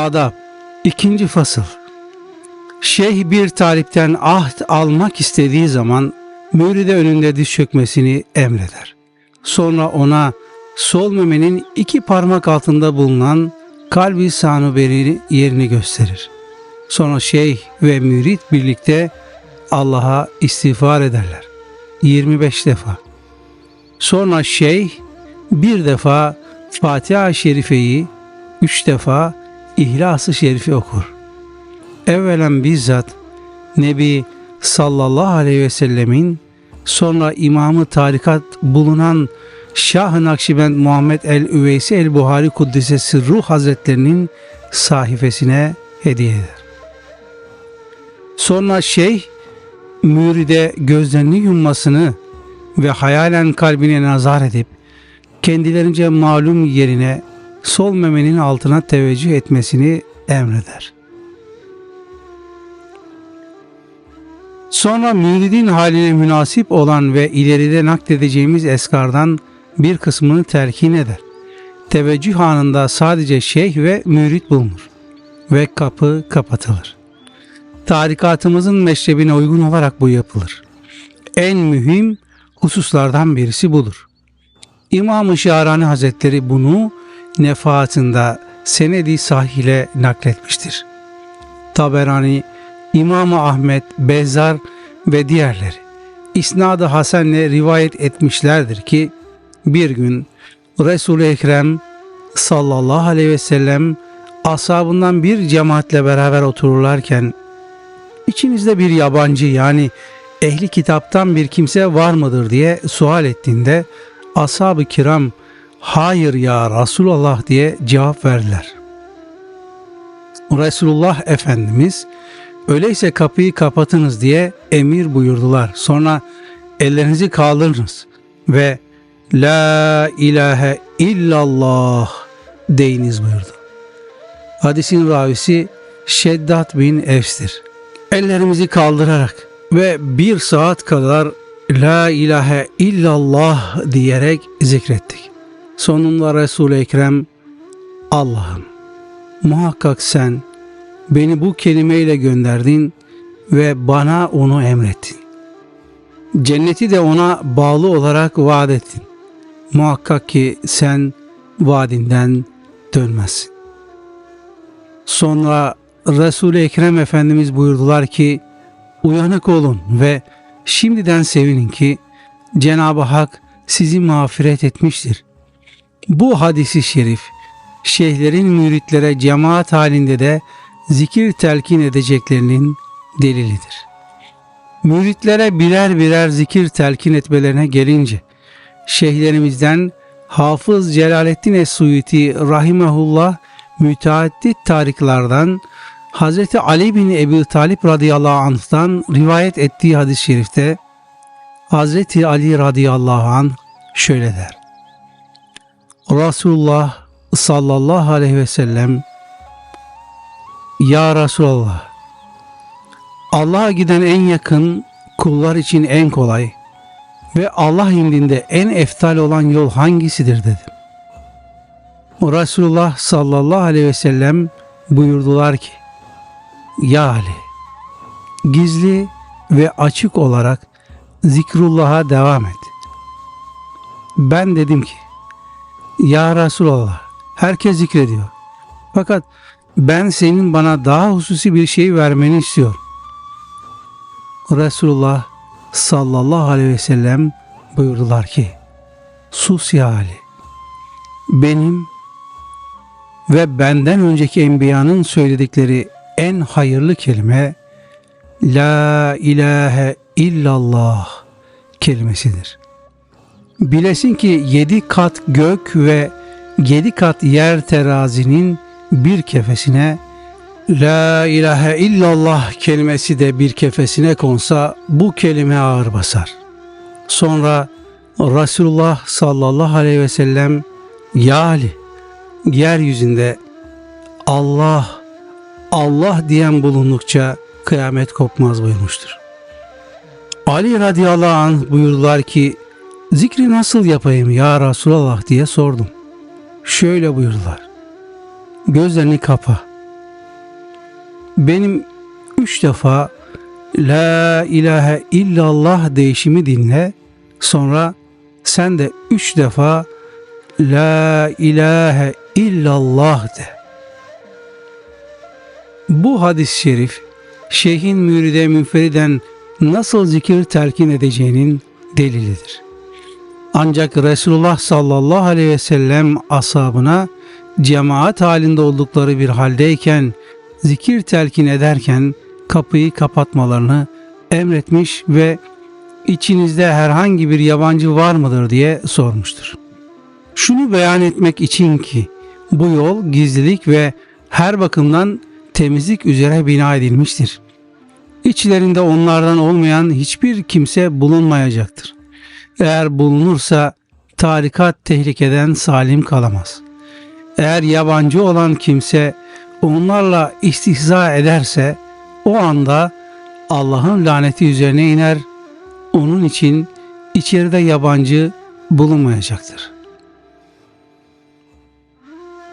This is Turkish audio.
Adab İkinci fasıl Şeyh bir talipten ahd almak istediği zaman müride önünde diz çökmesini emreder. Sonra ona sol memenin iki parmak altında bulunan kalbi sanuberi yerini gösterir. Sonra şeyh ve mürit birlikte Allah'a istiğfar ederler. 25 defa. Sonra şeyh bir defa Fatiha-i Şerife'yi, üç defa İhlas-ı Şerifi okur. Evvelen bizzat Nebi sallallahu aleyhi ve sellemin sonra imamı tarikat bulunan Şah-ı Nakşibend Muhammed el-Üveysi el-Buhari Kuddisesi Ruh Hazretlerinin sahifesine hediye eder. Sonra şeyh müride gözlerini yummasını ve hayalen kalbine nazar edip kendilerince malum yerine sol memenin altına teveccüh etmesini emreder. Sonra müridin haline münasip olan ve ileride nakledeceğimiz eskardan bir kısmını telkin eder. Teveccüh anında sadece şeyh ve mürit bulunur ve kapı kapatılır. Tarikatımızın meşrebine uygun olarak bu yapılır. En mühim hususlardan birisi budur. İmam-ı Şahrani Hazretleri bunu nefaatında senedi sahile nakletmiştir. Taberani, İmam-ı Ahmet, Bezzar ve diğerleri İsnad-ı Hasen'le rivayet etmişlerdir ki bir gün Resul-i Ekrem sallallahu aleyhi ve sellem ashabından bir cemaatle beraber otururlarken içinizde bir yabancı yani ehli kitaptan bir kimse var mıdır diye sual ettiğinde ashab-ı kiram hayır ya Resulallah diye cevap verdiler. Resulullah Efendimiz öyleyse kapıyı kapatınız diye emir buyurdular. Sonra ellerinizi kaldırınız ve La ilahe illallah deyiniz buyurdu. Hadisin ravisi Şeddat bin Efs'tir. Ellerimizi kaldırarak ve bir saat kadar La ilahe illallah diyerek zikrettik. Sonunda Resul-i Ekrem Allah'ım muhakkak sen beni bu kelimeyle gönderdin ve bana onu emrettin. Cenneti de ona bağlı olarak vaat ettin. Muhakkak ki sen vaadinden dönmezsin. Sonra Resul-i Ekrem Efendimiz buyurdular ki uyanık olun ve şimdiden sevinin ki Cenab-ı Hak sizi mağfiret etmiştir. Bu hadisi şerif şeyhlerin müritlere cemaat halinde de zikir telkin edeceklerinin delilidir. Müritlere birer birer zikir telkin etmelerine gelince şeyhlerimizden Hafız Celaleddin Es-Suyuti rahimehullah müteaddit tariklardan Hz. Ali bin Ebi Talip radıyallahu anh'tan rivayet ettiği hadis-i şerifte Hz. Ali radıyallahu anh şöyle der. Resulullah sallallahu aleyhi ve sellem Ya Resulallah Allah'a giden en yakın kullar için en kolay ve Allah indinde en eftal olan yol hangisidir dedim. Resulullah sallallahu aleyhi ve sellem buyurdular ki Ya Ali gizli ve açık olarak zikrullah'a devam et. Ben dedim ki Ya Resulallah herkes zikrediyor. Fakat ben senin bana daha hususi bir şey vermeni istiyorum. Resulullah sallallahu aleyhi ve sellem buyurdular ki Sus ya Ali benim ve benden önceki enbiyanın söyledikleri en hayırlı kelime La ilahe illallah kelimesidir. Bilesin ki yedi kat gök ve yedi kat yer terazinin bir kefesine La ilahe illallah kelimesi de bir kefesine konsa bu kelime ağır basar. Sonra Resulullah sallallahu aleyhi ve sellem Ya Ali yeryüzünde Allah Allah diyen bulundukça kıyamet kopmaz buyurmuştur. Ali radıyallahu anh buyurdular ki zikri nasıl yapayım ya Resulallah diye sordum. Şöyle buyurdular. Gözlerini kapa benim üç defa La ilahe illallah değişimi dinle. Sonra sen de üç defa La ilahe illallah de. Bu hadis-i şerif şeyhin müride münferiden nasıl zikir telkin edeceğinin delilidir. Ancak Resulullah sallallahu aleyhi ve sellem ashabına cemaat halinde oldukları bir haldeyken zikir telkin ederken kapıyı kapatmalarını emretmiş ve içinizde herhangi bir yabancı var mıdır diye sormuştur. Şunu beyan etmek için ki bu yol gizlilik ve her bakımdan temizlik üzere bina edilmiştir. İçlerinde onlardan olmayan hiçbir kimse bulunmayacaktır. Eğer bulunursa tarikat tehlikeden salim kalamaz. Eğer yabancı olan kimse onlarla istihza ederse o anda Allah'ın laneti üzerine iner. Onun için içeride yabancı bulunmayacaktır.''